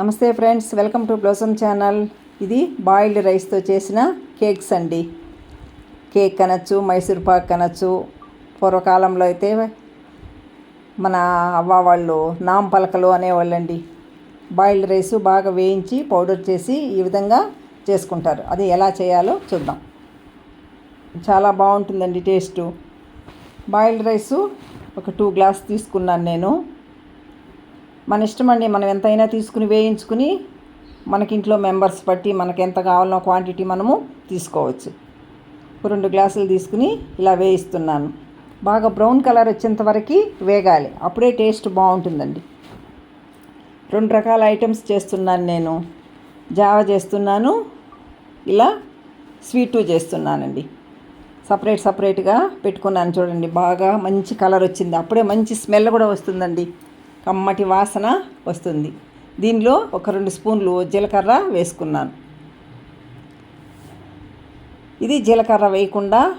నమస్తే friends welcome to blossom channel. ఇది boiled రైస్తో చేసిన కేక్స్ అండి. కేక్ కనచ్చు మైసూర్ పాక్ అనొచ్చు. పూర్వకాలంలో అయితే మన అవ్వ వాళ్ళు నాం పలకలు అనేవాళ్ళండి. బాయిల్డ్ రైస్ బాగా వేయించి పౌడర్ చేసి ఈ విధంగా చేసుకుంటారు. అది ఎలా చేయాలో చూద్దాం. చాలా బాగుంటుందండి టేస్టు. బాయిల్డ్ రైసు ఒక టూ గ్లాస్ తీసుకున్నాను నేను. మన ఇష్టం అండి మనం ఎంతైనా తీసుకుని వేయించుకుని మనకి ఇంట్లో మెంబర్స్ బట్టి మనకి ఎంత కావాలనో క్వాంటిటీ మనము తీసుకోవచ్చు. రెండు గ్లాసులు తీసుకుని ఇలా వేయిస్తున్నాను. బాగా బ్రౌన్ కలర్ వచ్చేంత వరకు వేగాలి. అప్పుడే టేస్ట్ బాగుంటుందండి. రెండు రకాల ఐటమ్స్ చేస్తున్నాను నేను. జావ చేస్తున్నాను. ఇలా స్వీటు చేస్తున్నానండి. సపరేట్ సపరేట్గా పెట్టుకున్నాను చూడండి. బాగా మంచి కలర్ వచ్చింది. అప్పుడే మంచి స్మెల్ కూడా వస్తుందండి. కమ్మటి వాసన వస్తుంది. దీనిలో ఒక రెండు స్పూన్లు జీలకర్ర వేసుకున్నాను. ఇది జీలకర్ర వేయకుండా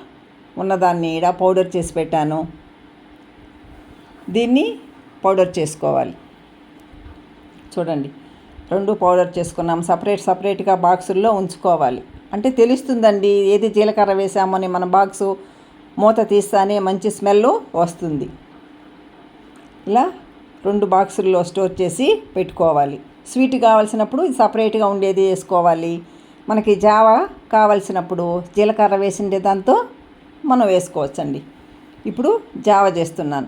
ఉన్నదాన్ని ఇలా పౌడర్ చేసి పెట్టాను. దీన్ని పౌడర్ చేసుకోవాలి. చూడండి రెండు పౌడర్ చేసుకున్నాం. సపరేట్ సపరేట్గా బాక్సుల్లో ఉంచుకోవాలి. అంటే తెలుస్తుందండి ఏది జీలకర్ర వేసామని మన బాక్సు మూత తీస్తానే మంచి స్మెల్ వస్తుంది. ఇలా రెండు బాక్సుల్లో స్టోర్ చేసి పెట్టుకోవాలి. స్వీట్ కావాల్సినప్పుడు సపరేట్గా ఉండేది వేసుకోవాలి. మనకి జావ కావలసినప్పుడు జీలకర్ర వేసిండే దాంతో మనం వేసుకోవచ్చండి. ఇప్పుడు జావ చేస్తున్నాను.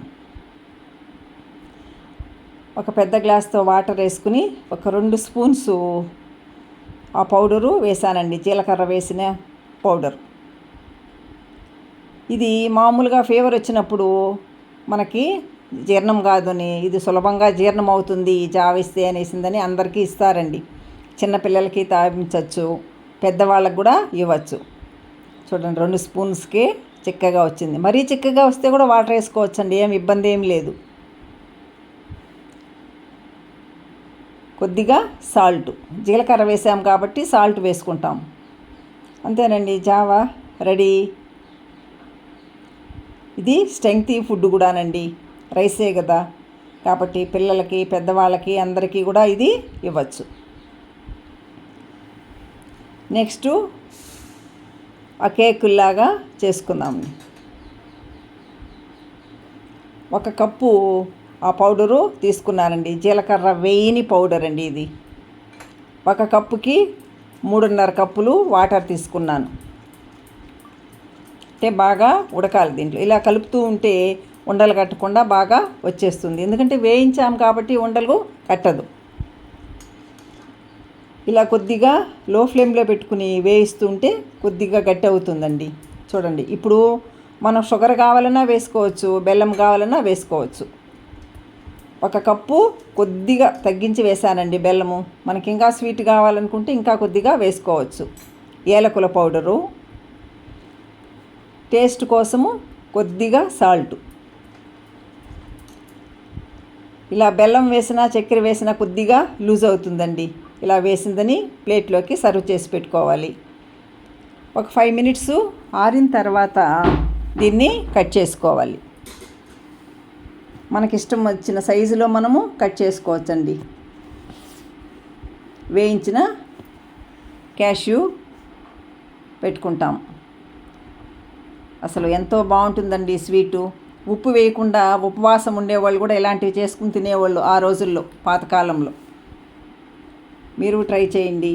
ఒక పెద్ద గ్లాస్తో వాటర్ వేసుకుని ఒక రెండు స్పూన్స్ ఆ పౌడరు వేసానండి. జీలకర్ర వేసిన పౌడర్. ఇది మామూలుగా ఫీవర్ వచ్చినప్పుడు మనకి జీర్ణం కాదని ఇది సులభంగా జీర్ణం అవుతుంది ఈ జావిస్తే అనేసిందని అందరికీ ఇస్తారండి. చిన్నపిల్లలకి తాగించవచ్చు పెద్దవాళ్ళకు కూడా ఇవ్వచ్చు. చూడండి రెండు స్పూన్స్కి చిక్కగా వచ్చింది. మరీ చిక్కగా వస్తే కూడా వాటర్ వేసుకోవచ్చండి ఏం ఇబ్బంది ఏం లేదు. కొద్దిగా సాల్ట్. జీలకర్ర వేసాం కాబట్టి సాల్ట్ వేసుకుంటాం. అంతేనండి జావా రెడీ. ఇది స్ట్రెంగ్తీ ఫుడ్ కూడానండి. రైసే కదా. కాబట్టి పిల్లలకి పెద్దవాళ్ళకి అందరికీ కూడా ఇది ఇవ్వచ్చు. నెక్స్ట్ ఆ కేకుల్లాగా చేసుకుందాం. ఒక కప్పు ఆ పౌడరు తీసుకున్నానండి. జీలకర్ర వేయని పౌడర్ అండి ఇది. ఒక కప్పుకి మూడున్నర కప్పులు వాటర్ తీసుకున్నాను. అంటే బాగా ఉడకాలి దీంట్లో. ఇలా కలుపుతూ ఉంటే ఉండలు కట్టకుండా బాగా వచ్చేస్తుంది. ఎందుకంటే వేయించాం కాబట్టి ఉండలు కట్టదు. ఇలా కొద్దిగా లో ఫ్లేమ్లో పెట్టుకుని వేయిస్తుంటే కొద్దిగా గట్టి అవుతుందండి. చూడండి ఇప్పుడు మనం షుగర్ కావాలన్నా వేసుకోవచ్చు బెల్లం కావాలన్నా వేసుకోవచ్చు. ఒక కప్పు కొద్దిగా తగ్గించి వేసానండి బెల్లము. మనకి ఇంకా స్వీట్ కావాలనుకుంటే ఇంకా కొద్దిగా వేసుకోవచ్చు. ఏలకుల పౌడరు టేస్ట్ కోసము కొద్దిగా సాల్ట్. ఇలా బెల్లం వేసినా చక్కెర వేసినా కొద్దిగా లూజ్ అవుతుందండి. ఇలా వేసిందని ప్లేట్లోకి సర్వ్ చేసి పెట్టుకోవాలి. ఒక ఫైవ్ మినిట్స్ ఆరిన తర్వాత దీన్ని కట్ చేసుకోవాలి. మనకి ఇష్టం వచ్చిన సైజులో మనము కట్ చేసుకోవచ్చండి. వేయించిన క్యాష్యూ పెట్టుకుంటాం. అసలు ఎంతో బాగుంటుందండి స్వీటు. ఉప్పు వేయకుండా ఉపవాసం ఉండేవాళ్ళు కూడా ఇలాంటివి చేసుకుని తినేవాళ్ళు ఆ రోజుల్లో పాతకాలంలో. మీరు ట్రై చేయండి.